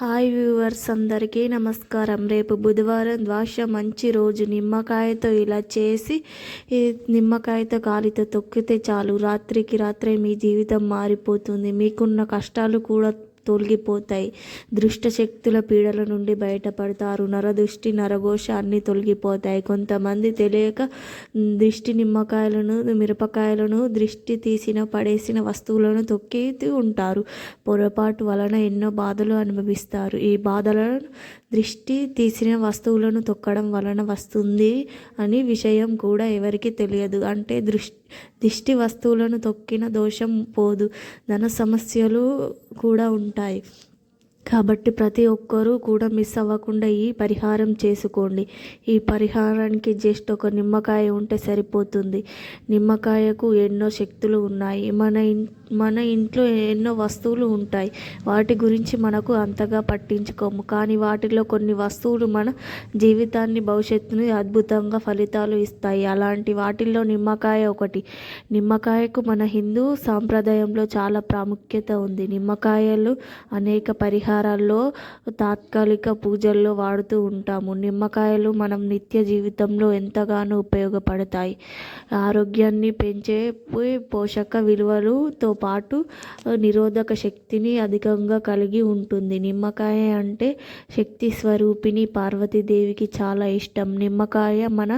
Hi viewers అందరికీ నమస్కారం. రేపు బుధవారం ద్వాష మంచి రోజు. నిమ్మకాయతో ఇలా చేసి నిమ్మకాయతో కాలితో తొక్కితే చాలు. రాత్రికి రాత్రే మీ జీవితం మారిపోతుంది. మీకున్న కష్టాలు కూడా తొలగిపోతాయి. దుష్టశక్తుల పీడల నుండి బయటపడతారు. నరదృష్టి నరఘోష అన్నీ తొలగిపోతాయి. కొంతమంది తెలియక దృష్టి నిమ్మకాయలను మిరపకాయలను దృష్టి తీసిన పడేసిన వస్తువులను తొక్కి ఉంటారు. పొరపాటు వలన ఎన్నో బాధలు అనుభవిస్తారు. ఈ బాధలను దృష్టి తీసిన వస్తువులను తొక్కడం వలన వస్తుంది అని విషయం కూడా ఎవరికి తెలియదు. అంటే దృష్టి దిష్టి వస్తువులను తొక్కిన దోషం పోదు. ధన సమస్యలు కూడా ఉంటాయి. కాబట్టి ప్రతి ఒక్కరూ కూడా మిస్ అవ్వకుండా ఈ పరిహారం చేసుకోండి. ఈ పరిహారానికి జస్ట్ ఒక నిమ్మకాయ ఉంటే సరిపోతుంది. నిమ్మకాయకు ఎన్నో శక్తులు ఉన్నాయి. మన ఇన్ మన ఇంట్లో ఎన్నో వస్తువులు ఉంటాయి. వాటి గురించి మనకు అంతగా పట్టించుకోము. కానీ వాటిలో కొన్ని వస్తువులు మన జీవితాన్ని భవిష్యత్తుని అద్భుతంగా ఫలితాలు ఇస్తాయి. అలాంటి వాటిల్లో నిమ్మకాయ ఒకటి. నిమ్మకాయకు మన హిందూ సాంప్రదాయంలో చాలా ప్రాముఖ్యత ఉంది. నిమ్మకాయలు అనేక పరిహారాల్లో తాత్కాలిక పూజల్లో వాడుతూ ఉంటాము. నిమ్మకాయలు మనం నిత్య జీవితంలో ఎంతగానో ఉపయోగపడతాయి. ఆరోగ్యాన్ని పెంచే పోషక విలువలతో పాటు నిరోధక శక్తిని అధికంగా కలిగి ఉంటుంది. నిమ్మకాయ అంటే శక్తి స్వరూపిణి పార్వతీదేవికి చాలా ఇష్టం. నిమ్మకాయ మన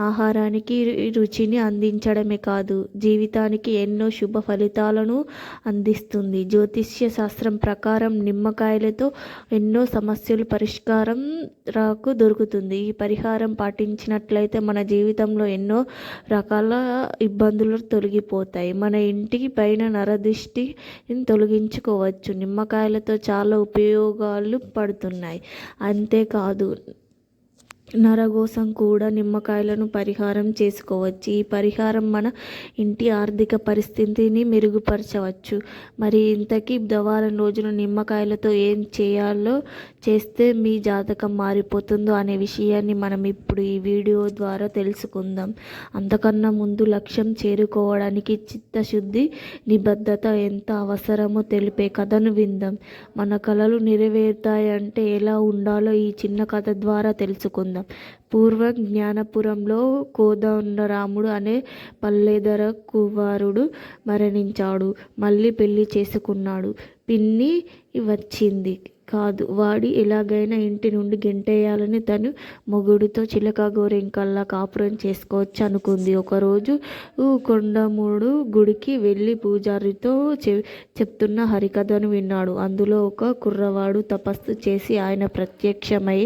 ఆహారానికి రుచిని అందించడమే కాదు జీవితానికి ఎన్నో శుభ ఫలితాలను అందిస్తుంది. జ్యోతిష్య శాస్త్రం ప్రకారం నిమ్మకాయ ఉపాయాలతో ఎన్నో సమస్యలు పరిష్కారం రాకు దొరుకుతుంది. ఈ పరిహారం పాటించినట్లయితే మన జీవితంలో ఎన్నో రకాల ఇబ్బందులు తొలగిపోతాయి. మన ఇంటికి పైన నరదిష్టి తొలగించుకోవచ్చు. నిమ్మకాయలతో చాలా ఉపయోగాలు పడుతున్నాయి. అంతేకాదు నరగోసం కూడా నిమ్మకాయలను పరిహారం చేసుకోవచ్చు. ఈ పరిహారం మన ఇంటి ఆర్థిక పరిస్థితిని మెరుగుపరచవచ్చు. మరి ఇంతకీ బుధవారం రోజున నిమ్మకాయలతో ఏం చేయాలో చేస్తే మీ జాతకం మారిపోతుందో అనే విషయాన్ని మనం ఇప్పుడు ఈ వీడియో ద్వారా తెలుసుకుందాం. అంతకన్నా ముందు లక్ష్యం చేరుకోవడానికి చిత్తశుద్ధి నిబద్ధత ఎంత అవసరమో తెలిపే కథను విందాం. మన కళలు నెరవేరుతాయంటే ఎలా ఉండాలో ఈ చిన్న కథ ద్వారా తెలుసుకుందాం. పూర్వం జ్ఞానపురంలో కోదండరాముడు అనే పల్లెదర కుమారుడు మరణించాడు. మళ్ళీ పెళ్ళి చేసుకున్నాడు. పిన్ని వచ్చింది. కాదు. వాడి ఎలాగైనా ఇంటి నుండి గెంటేయాలని తను మొగుడితో చిలక గోరింకల్లా కాపురం చేసుకోవచ్చు అనుకుంది. ఒకరోజు కొండముడు గుడికి వెళ్ళి పూజారితో చె చెప్తున్న హరికథను విన్నాడు. అందులో ఒక కుర్రవాడు తపస్సు చేసి ఆయన ప్రత్యక్షమై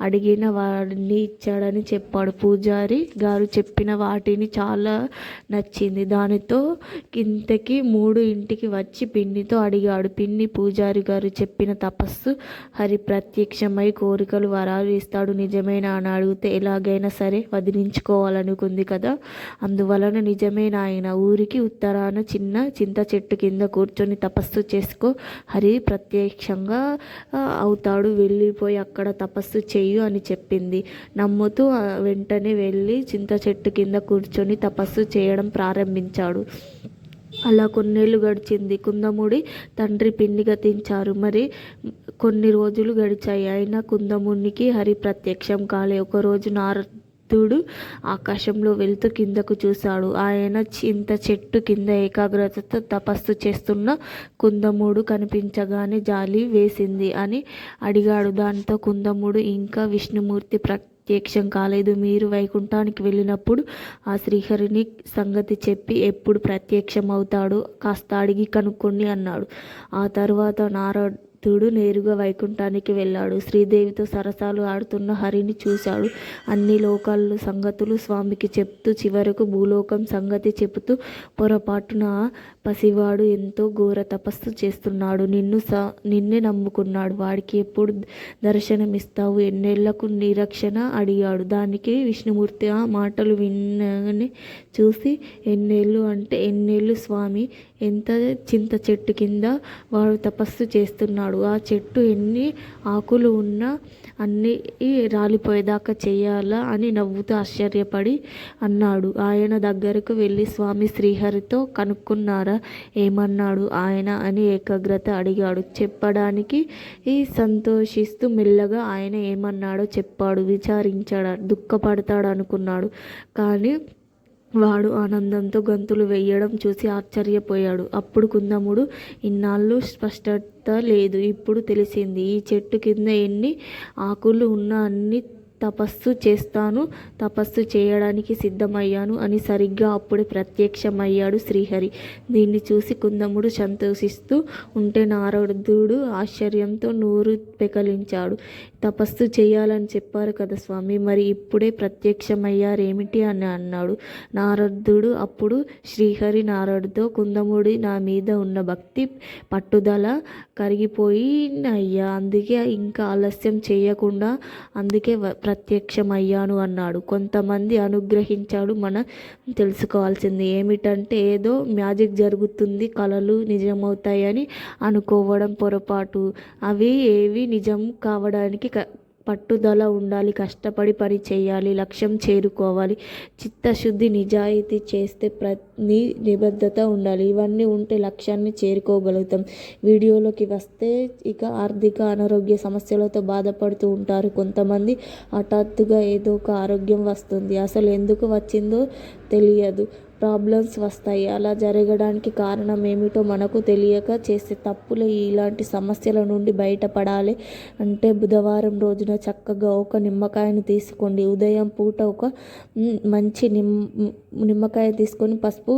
అడిగిన వాడిని ఇచ్చాడని చెప్పాడు. పూజారి గారు చెప్పిన వాటిని చాలా నచ్చింది. దానితో ఇంతకి మూడు ఇంటికి వచ్చి పిన్నితో అడిగాడు. పిన్ని పూజారి గారు చెప్పిన తపస్సు హరి ప్రత్యక్షమై కోరికలు వరాలు ఇస్తాడు. నిజమేనా అని అడిగితే ఎలాగైనా సరే వదిలించుకోవాలనుకుంది కదా. అందువలన నిజమేనా ఆయన ఊరికి ఉత్తరాన చిన్న చింత చెట్టు కింద కూర్చొని తపస్సు చేసుకో. హరి ప్రత్యక్షంగా అవుతాడు. వెళ్ళిపోయి అక్కడ తపస్సు చెయ్యు అని చెప్పింది. నమ్ముతూ వెంటనే వెళ్ళి చింత చెట్టు కింద కూర్చొని తపస్సు చేయడం ప్రారంభించాడు. అలా కొన్నేళ్ళు గడిచింది. కుందముడి తండ్రి పిండి గతించారు మరి కొన్ని రోజులు గడిచాయి. అయినా కుందమునికి హరి ప్రత్యక్షం కాలే. ఒకరోజు నారదుడు ఆకాశంలో వెళ్తూ కిందకు చూశాడు. ఆయన ఇంత చెట్టు కింద ఏకాగ్రతతో తపస్సు చేస్తున్న కుందముడు కనిపించగానే జాలి వేసింది అని అడిగాడు. దాంతో కుందముడు ఇంకా విష్ణుమూర్తి ప్ర ప్రత్యక్షం కాలేదు. మీరు వైకుంఠానికి వెళ్ళినప్పుడు ఆ శ్రీహరిని సంగతి చెప్పి ఎప్పుడు ప్రత్యక్షం అవుతాడో కాస్త అడిగి కనుక్కోండి అన్నాడు. ఆ తర్వాత నారా భక్తుడు నేరుగా వైకుంఠానికి వెళ్ళాడు. శ్రీదేవితో సరసాలు ఆడుతున్న హరిని చూశాడు. అన్ని లోకాలు సంగతులు స్వామికి చెప్తూ చివరకు భూలోకం సంగతి చెబుతూ పొరపాటున పసివాడు ఎంతో ఘోర తపస్సు చేస్తున్నాడు. నిన్ను స నిన్నే నమ్ముకున్నాడు. వాడికి ఎప్పుడు దర్శనమిస్తావు? ఎన్నేళ్ళకు నిరక్షణ అడిగాడు. దానికి విష్ణుమూర్తి ఆ మాటలు విన్నని చూసి ఎన్నేళ్ళు అంటే ఎన్నేళ్ళు స్వామి ఎంత చింత చెట్టు కింద వాడు తపస్సు చేస్తున్నాడు? అన్నాడు ఆ చెట్టు ఎన్ని ఆకులు ఉన్నా అన్నీ రాలిపోయేదాకా చేయాలా అని నవ్వుతూ ఆశ్చర్యపడి అన్నాడు. ఆయన దగ్గరకు వెళ్ళి స్వామి శ్రీహరితో కనుక్కున్నారా? ఏమన్నాడు ఆయన అని ఏకాగ్రత అడిగాడు. చెప్పడానికి ఈ సంతోషిస్తూ మెల్లగా ఆయన ఏమన్నాడో చెప్పాడు. విచారించాడు దుఃఖపడతాడు అనుకున్నాడు కానీ వాడు ఆనందంతో గంతులు వేయడం చూసి ఆశ్చర్యపోయాడు. అప్పుడు కుందముడు ఇన్నాళ్ళు స్పష్టత లేదు. ఇప్పుడు తెలిసింది. ఈ చెట్టు కింద ఎన్ని ఆకులు ఉన్నా అన్ని తపస్సు చేస్తాను తపస్సు చేయడానికి సిద్ధమయ్యాను అని సరిగ్గా అప్పుడే ప్రత్యక్షమయ్యాడు శ్రీహరి. దీన్ని చూసి కుందముడు సంతోషిస్తూ ఉంటే నారదుడు ఆశ్చర్యంతో నోరు పెకలించాడు. తపస్సు చేయాలని చెప్పారు కదా స్వామి మరి ఇప్పుడే ప్రత్యక్షమయ్యారేమిటి అని అన్నాడు. నారదుడు అప్పుడు శ్రీహరి నారదుతో కుందముడి నా మీద ఉన్న భక్తి పట్టుదల కరిగిపోయినయ్యా అందుకే ఇంకా ఆలస్యం చేయకుండా అందుకే ప్రత్యక్షమయ్యాను అన్నాడు. కొంతమంది అనుగ్రహించాడు. మనం తెలుసుకోవాల్సింది ఏమిటంటే ఏదో మ్యాజిక్ జరుగుతుంది కళలు నిజమవుతాయని అనుకోవడం పొరపాటు. అవి ఏవి నిజం కావడానికి పట్టుదల ఉండాలి కష్టపడి పని చేయాలి లక్ష్యం చేరుకోవాలి చిత్తశుద్ధి నిజాయితీ చేస్తే ప్రతి నిబద్ధత ఉండాలి. ఇవన్నీ ఉంటే లక్ష్యాన్ని చేరుకోగలుగుతాం. వీడియోలోకి వస్తే ఇక ఆర్థిక అనారోగ్య సమస్యలతో బాధపడుతూ ఉంటారు కొంతమంది. హఠాత్తుగా ఏదో ఒక ఆరోగ్యం వస్తుంది. అసలు ఎందుకు వచ్చిందో తెలియదు. ప్రాబ్లమ్స్ వస్తాయి. అలా జరగడానికి కారణం ఏమిటో మనకు తెలియక చేసే తప్పులు ఇలాంటి సమస్యల నుండి బయటపడాలి అంటే బుధవారం రోజున చక్కగా ఒక నిమ్మకాయను తీసుకోండి. ఉదయం పూట ఒక మంచి నిమ్ నిమ్మకాయ తీసుకొని పసుపు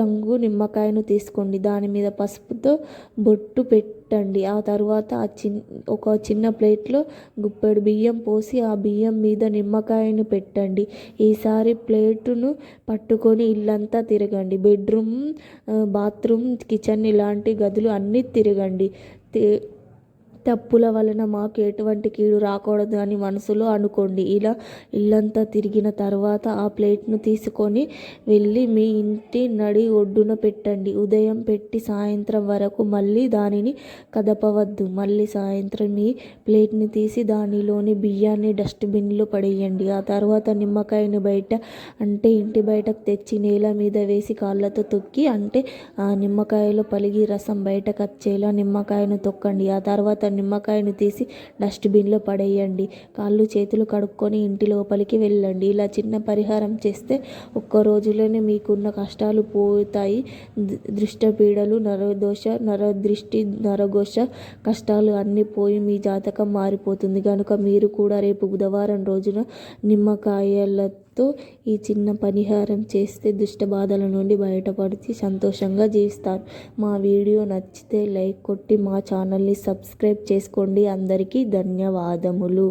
రంగు నిమ్మకాయను తీసుకోండి. దాని మీద పసుపుతో బొట్టు పెట్టి పెట్టండి ఆ తర్వాత ఆ చిన్ ఒక చిన్న ప్లేట్లో గుప్పెడు బియ్యం పోసి ఆ బియ్యం మీద నిమ్మకాయను పెట్టండి. ఈసారి ప్లేటును పట్టుకొని ఇల్లంతా తిరగండి. బెడ్రూమ్ బాత్రూమ్ కిచెన్ ఇలాంటి గదులు అన్నీ తిరగండి. తప్పుల వలన మాకు ఎటువంటి కీడు రాకూడదు అని మనసులో అనుకోండి. ఇలా ఇల్లంతా తిరిగిన తర్వాత ఆ ప్లేట్ను తీసుకొని వెళ్ళి మీ ఇంటి నడి ఒడ్డున పెట్టండి. ఉదయం పెట్టి సాయంత్రం వరకు మళ్ళీ దానిని కదపవద్దు. మళ్ళీ సాయంత్రం మీ ప్లేట్ని తీసి దానిలోని బియ్యాన్ని డస్ట్బిన్లో పడేయండి. ఆ తర్వాత నిమ్మకాయని బయట అంటే ఇంటి బయటకు తెచ్చి నేల మీద వేసి కాళ్ళతో తొక్కి అంటే ఆ నిమ్మకాయలో పలిగి రసం బయటకు వచ్చేలా నిమ్మకాయను తొక్కండి. ఆ తర్వాత నిమ్మకాయను తీసి డస్ట్బిన్లో పడేయండి. కాళ్ళు చేతులు కడుక్కొని ఇంటి లోపలికి వెళ్ళండి. ఇలా చిన్న పరిహారం చేస్తే ఒక్క రోజులోనే మీకున్న కష్టాలు పోతాయి. దృష్టపీడలు నరదోష నరదృష్టి నరఘోష కష్టాలు అన్నీ పోయి మీ జాతకం మారిపోతుంది. కనుక మీరు కూడా రేపు బుధవారం రోజున నిమ్మకాయలతో ఈ చిన్న పరిహారం చేస్తే దుష్ట బాధల నుండి బయటపడితే సంతోషంగా జీవిస్తారు. మా వీడియో నచ్చితే లైక్ కొట్టి మా ఛానల్ని సబ్స్క్రైబ్ చేసుకోండి. అందరికీ ధన్యవాదములు.